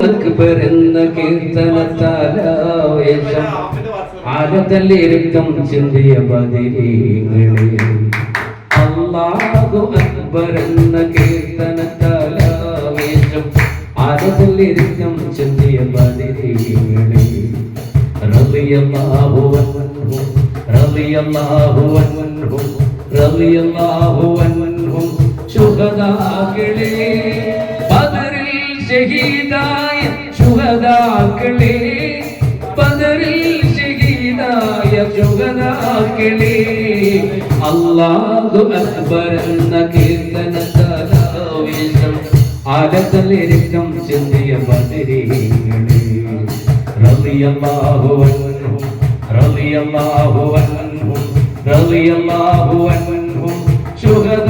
എന്ന കീർത്തനത്താലാവേശം ആരതല്ലിരുക്കം ചിന്തിയ ബദിരീങ്ങളെ അല്ലാഹു അക്ബർ എന്ന കീർത്തനത്താലാവേശം ആരതല്ലിരുക്കം ചിന്തിയ ബദിരീങ്ങളെ റളിയല്ലാഹു അൻഹു റളിയല്ലാഹു അൻഹു റളിയല്ലാഹു അൻഹു ശുഹദാക്കളെ ബദറിൽ ഷഹീദായ ശുഹദാക്കളെ പദറിൽ ഷഹീദായ ശുഹദാക്കളെ. അല്ലാഹു അക്ബർ എന്ന കീർത്തന കീർത്തനത്താലാവേശം ആലത്തലിരിക്കം ചിന്തിയ ബദരീങ്ങളെ. റളിയല്ലാഹു അൻഹു റളിയല്ലാഹു അൻഹു റളിയല്ലാഹു അൻഹു ശുഹദാക്കളെ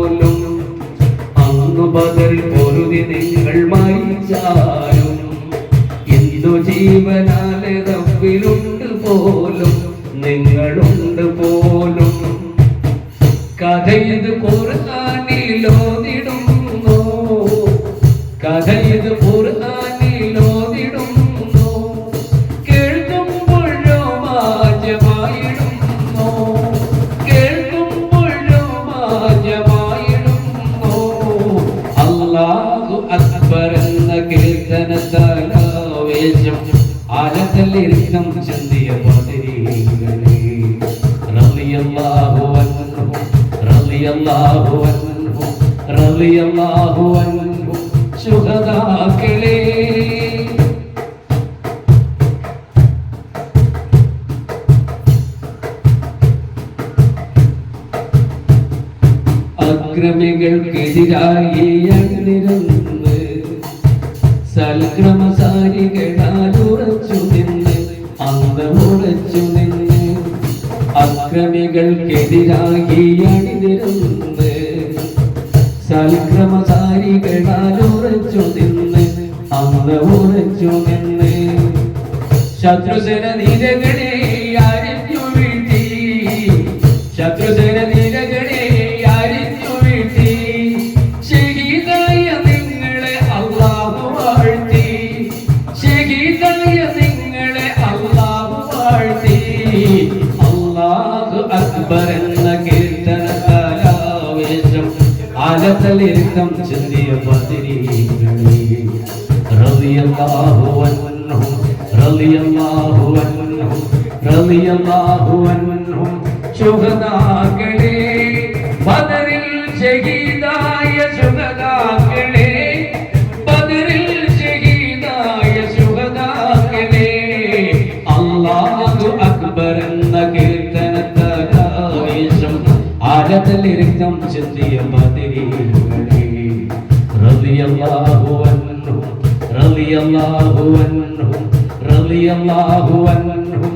പോലും നിങ്ങളുണ്ട് പോലും. കഥയത് ഖുർആനിലോതിടുന്നു കഥയത് ആലത്തല്ലിരിക്കം ചന്ദിയ പതിരീകളെ റളിയല്ലാഹു അൻഹു റളിയല്ലാഹു അൻഹു റളിയല്ലാഹു അൻഹു ശുഹദാക്കളെ. അക്രമികൾക്കെതിരായി അണിനിരന്ന് സൽക്രമസാരികളാൽ ഉറച്ചു ഉറച്ചു നിന്ന് അക്രമികൾക്കെതിരായി അണിനിരന്ന് സൽക്രമസാരികളാൽ ഉറച്ചു നിന്ന് അന്ന് ഉറച്ചു നിന്ന് ശത്രുസേന നിരകളെ അരിഞ്ഞു വീഴ്ത്തി. ശത്രുസേന ആലത്തലിരുത്തം ചെറിയ പതിരീകളെ റളിയല്ലാഹു അൻഹു റളിയല്ലാഹു അൻഹു റളിയല്ലാഹു അൻഹു. ശുഹദാക്കളെ ബദറിൽ ഷഹീദായ ശുഹദാക്കളെ ആരതലിരുത്തം ചെറിയ ബദരീകളെ റളിയല്ലാഹു അൻഹു റളിയല്ലാഹു അൻഹു റളിയല്ലാഹു അൻഹു.